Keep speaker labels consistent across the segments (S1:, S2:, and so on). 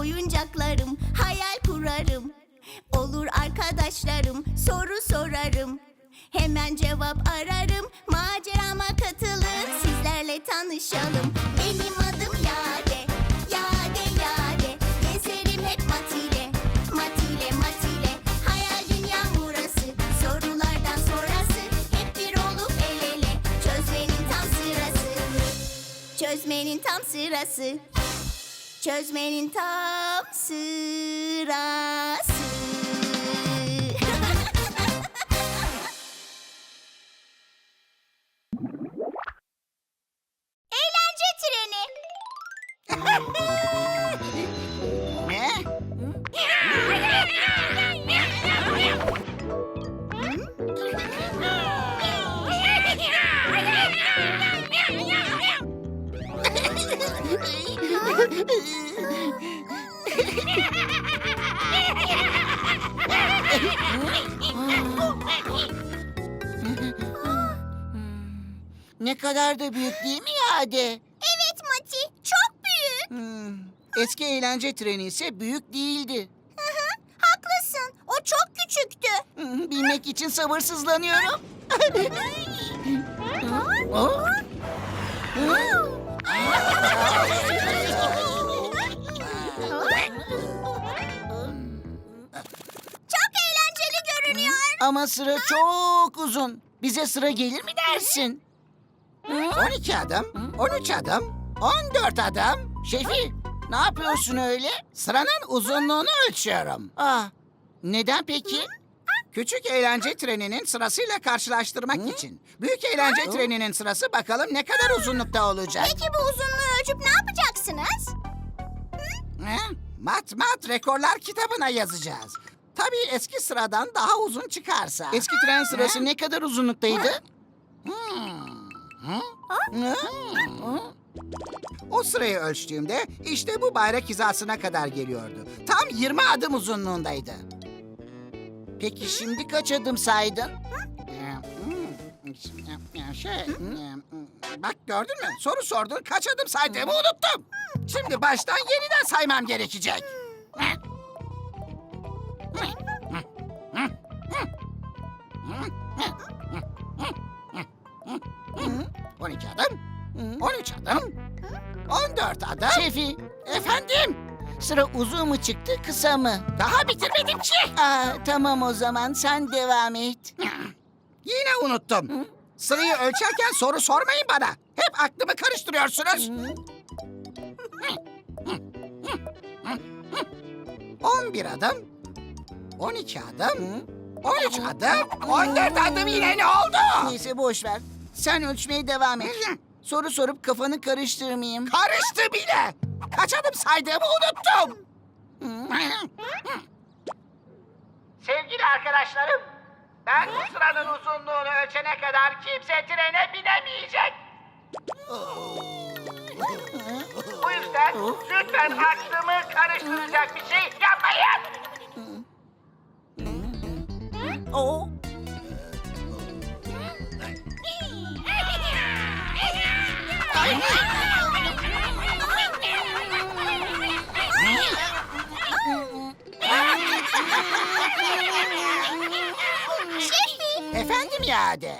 S1: oyuncaklarım, hayal kurarım. Olur arkadaşlarım, soru sorarım. Hemen cevap ararım, macerama katılın, sizlerle tanışalım. Benim adım Yade, Yade Yade. Gezerim hep Matile, Matile Matile. Hayal dünyam burası, sorulardan sonrası. Hep bir olup el ele, çözmenin tam sırası. Çözmenin tam sırası. Çözmenin tam sırası. Eğlence treni.
S2: Ne kadar da büyük değil mi Yade?
S1: Evet Mati, çok büyük.
S2: Hmm, Eski eğlence treni ise büyük değildi.
S1: Hı hı, haklısın. O çok küçüktü.
S2: Hmm, Bilmek için sabırsızlanıyorum.
S1: Çok
S2: Ama sıra çok uzun. Bize sıra gelir mi dersin? 12 adım, 13 adım, 14 adım. Şefi, ne yapıyorsun öyle? Sıranın uzunluğunu ölçüyorum. Ah, neden peki? Küçük eğlence treninin sırasıyla karşılaştırmak için. Büyük eğlence treninin sırası bakalım ne kadar uzunlukta olacak.
S1: Peki bu uzunluğu ölçüp ne yapacaksınız?
S2: He? Mat mat rekorlar kitabına yazacağız. Tabii eski sıradan daha uzun çıkarsa. Eski tren sırası ne kadar uzunluktaydı? Hmm. Hı? O sırayı ölçtüğümde işte bu bayrak hizasına kadar geliyordu. Tam 20 adım uzunluğundaydı. Peki şimdi kaç adım saydın? Şey, bak gördün mü? Soru sordun, kaç adım saydığımı unuttum. Şimdi baştan yeniden saymam gerekecek. 14 adım. Şefi, efendim? Sıra uzun mu çıktı, kısa mı? Daha bitirmedim ki. Aa, tamam o zaman sen devam et. Yine unuttum. Sırayı ölçerken soru sormayın bana. Hep aklımı karıştırıyorsunuz. 11 adım, 12 adım, 13 adım, 14 adım yine ne oldu? Neyse boş ver. Sen ölçmeye devam et. Soru sorup kafanı karıştırmayayım. Karıştı bile. Kaç adım saydığımı unuttum. Sevgili arkadaşlarım, ben bu sıranın uzunluğunu ölçene kadar kimse trene binemeyecek. Bu yüzden lütfen aklımı karıştıracak bir şey yapmayın. O. Efendim Yade.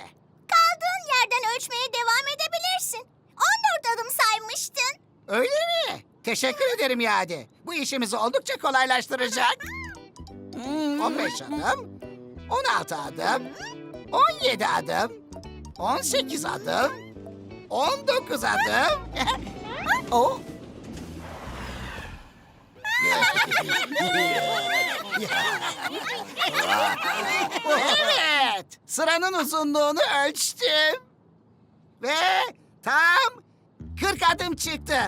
S1: kaldığın yerden ölçmeye devam edebilirsin. 14 adım saymıştın.
S2: Öyle mi? Teşekkür ederim Yade. Bu işimizi oldukça kolaylaştıracak. Hmm, 15 adım, 16 adım, 17 adım, 18 adım, 19 adım. o. evet, sıranın uzunluğunu ölçtüm. Ve tam 40 adım çıktı.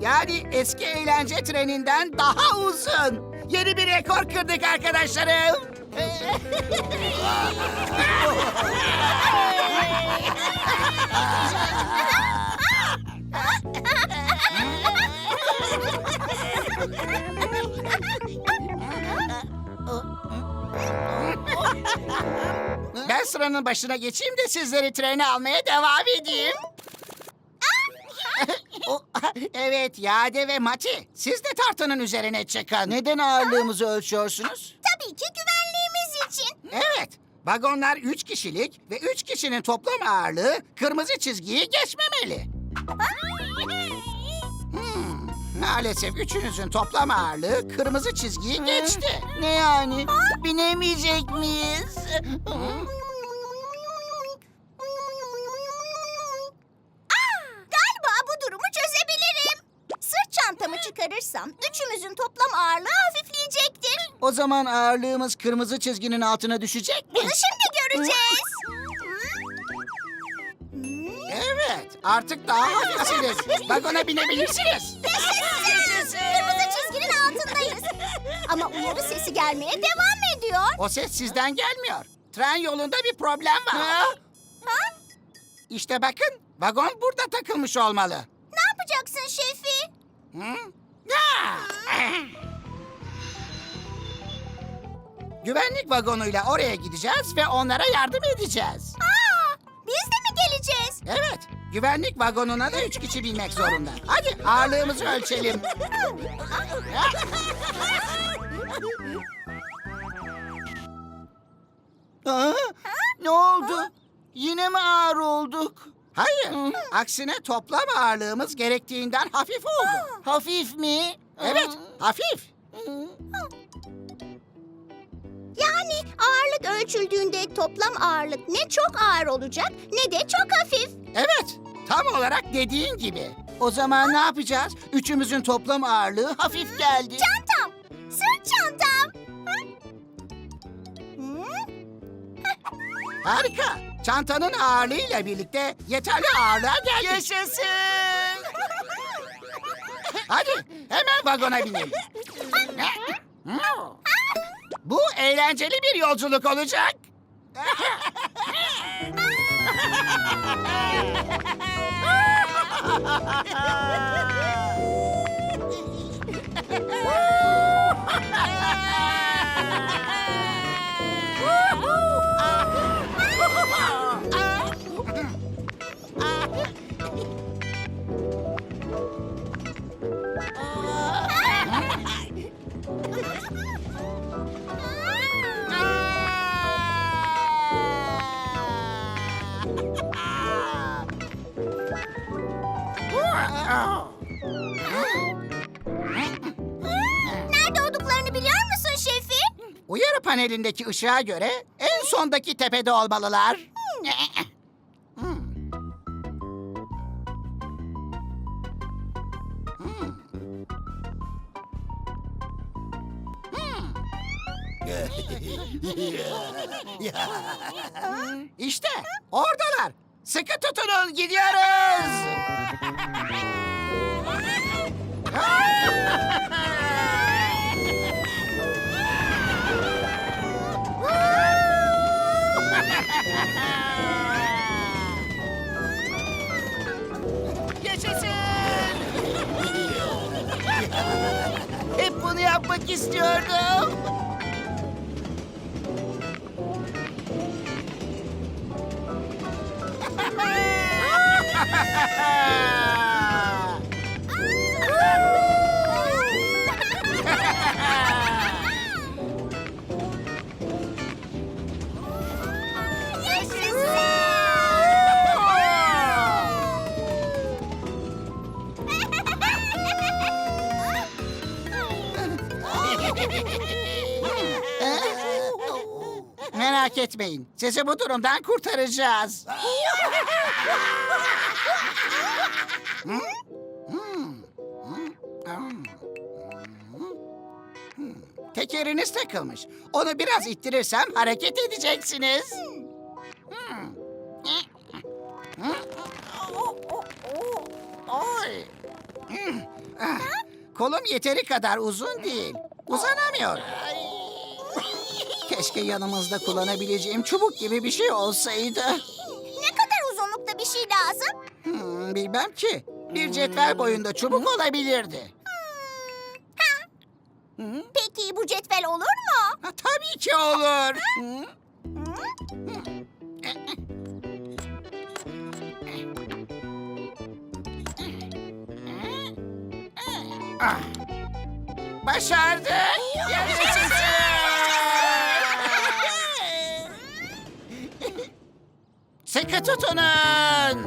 S2: Yani eski eğlence treninden daha uzun. Yeni bir rekor kırdık arkadaşlarım. Ben sıranın başına geçeyim de sizleri trene almaya devam edeyim. O- evet Yade ve Mati. Siz de tartının üzerine çıkın. Neden ağırlığımızı ölçüyorsunuz?
S1: Tabii ki güvenliğimiz için.
S2: Evet. Vagonlar üç kişilik ve üç kişinin toplam ağırlığı kırmızı çizgiyi geçmemeli. Hmm, maalesef üçünüzün toplam ağırlığı kırmızı çizgiyi geçti.
S3: Ne yani? Binemeyecek miyiz?
S1: Çıkarırsam üçümüzün toplam ağırlığı hafifleyecektir.
S3: O zaman ağırlığımız kırmızı çizginin altına düşecek mi?
S1: Bunu şimdi göreceğiz.
S2: Evet, artık daha hafifsiniz. Vagona binebilirsiniz.
S1: Yaşasın! Kırmızı çizginin altındayız. Ama uyarı sesi gelmeye devam ediyor.
S2: O ses sizden gelmiyor. Tren yolunda bir problem var.
S1: Ha?
S2: İşte bakın, vagon burada takılmış olmalı.
S1: Ne yapacaksın Şefi?
S2: Hı? Ya! Güvenlik vagonuyla oraya gideceğiz ve onlara yardım edeceğiz.
S1: Aa, biz de mi geleceğiz?
S2: Evet, güvenlik vagonuna da üç kişi binmek zorunda. Hadi ağırlığımızı ölçelim.
S3: Aa, ne oldu? Yine mi ağır olduk?
S2: Hayır, aksine toplam ağırlığımız gerektiğinden hafif oldu.
S3: Hafif mi?
S2: Evet, hafif.
S1: Yani ağırlık ölçüldüğünde toplam ağırlık ne çok ağır olacak ne de çok hafif.
S2: Evet, tam olarak dediğin gibi.
S3: O zaman ne yapacağız? Üçümüzün toplam ağırlığı hafif geldi.
S1: Çantam, sırt çantam. Hı? Hı?
S2: Harika. Çantanın ağırlığıyla birlikte yeterli ağırlığa geldik.
S3: Yaşasın!
S2: Hadi hemen vagona binelim. Bu eğlenceli bir yolculuk olacak. panelindeki ışığa göre en sondaki tepede olmalılar. İşte oradalar. Sıkı tutunun gidiyoruz.
S3: Yaşasın! Hep bunu yapmak istiyordum.
S2: Etmeyin. Sizi bu durumdan kurtaracağız. Tekeriniz takılmış. Onu biraz ittirirsem hareket edeceksiniz. Kolum yeteri kadar uzun değil. Uzanamıyorum. Keşke yanımızda kullanabileceğim çubuk gibi bir şey olsaydı.
S1: ne kadar uzunlukta bir şey lazım?
S2: Hmm, bilmem ki. Bir cetvel boyunda çubuk olabilirdi. Hı?
S1: Peki bu cetvel olur mu?
S2: Ha, tabii ki olur. Hı?
S1: Hı?
S4: Ah. Başardık. Sıkı tutunun.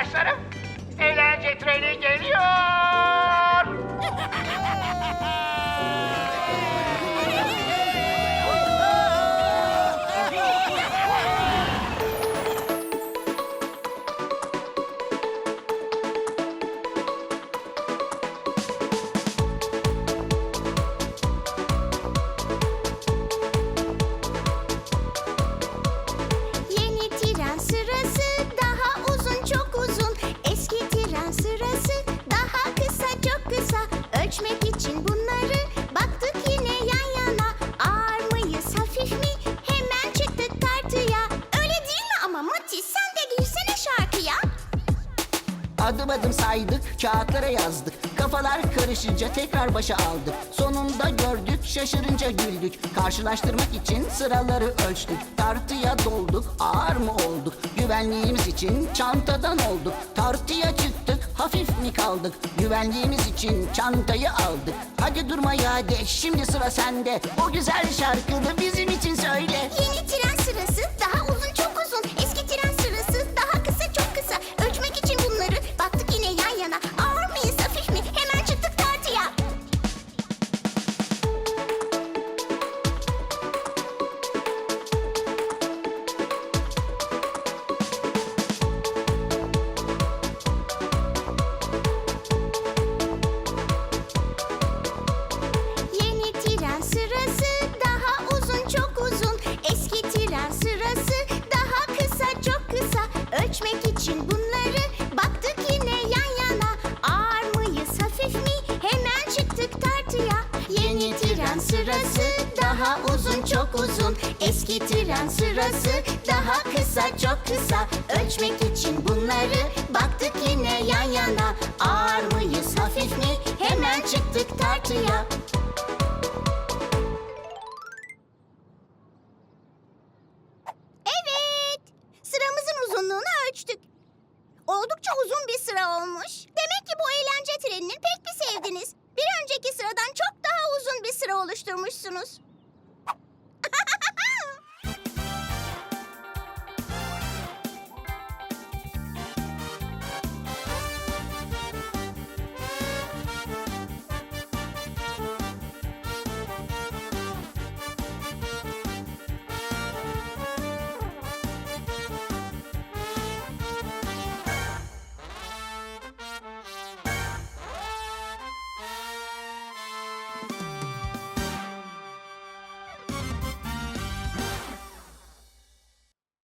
S5: Arkadaşlarım, eğlence treni geliyor.
S2: Kağıtlara yazdık. Kafalar karışınca tekrar başa aldık. Sonunda gördük, şaşırınca güldük. Karşılaştırmak için sıraları ölçtük. Tartıya dolduk, ağır mı olduk? Güvenliğimiz için çantadan olduk. Tartıya çıktık, hafif mi kaldık? Güvenliğimiz için çantayı aldık. Hadi durma ya de, şimdi sıra sende. O güzel şarkını bizim için söyle.
S1: Yeni tren Tren sırası daha kısa çok kısa. Ölçmek için bunları baktık yine yan yana. Ağır mıyız hafif mi? Hemen çıktık tartıya.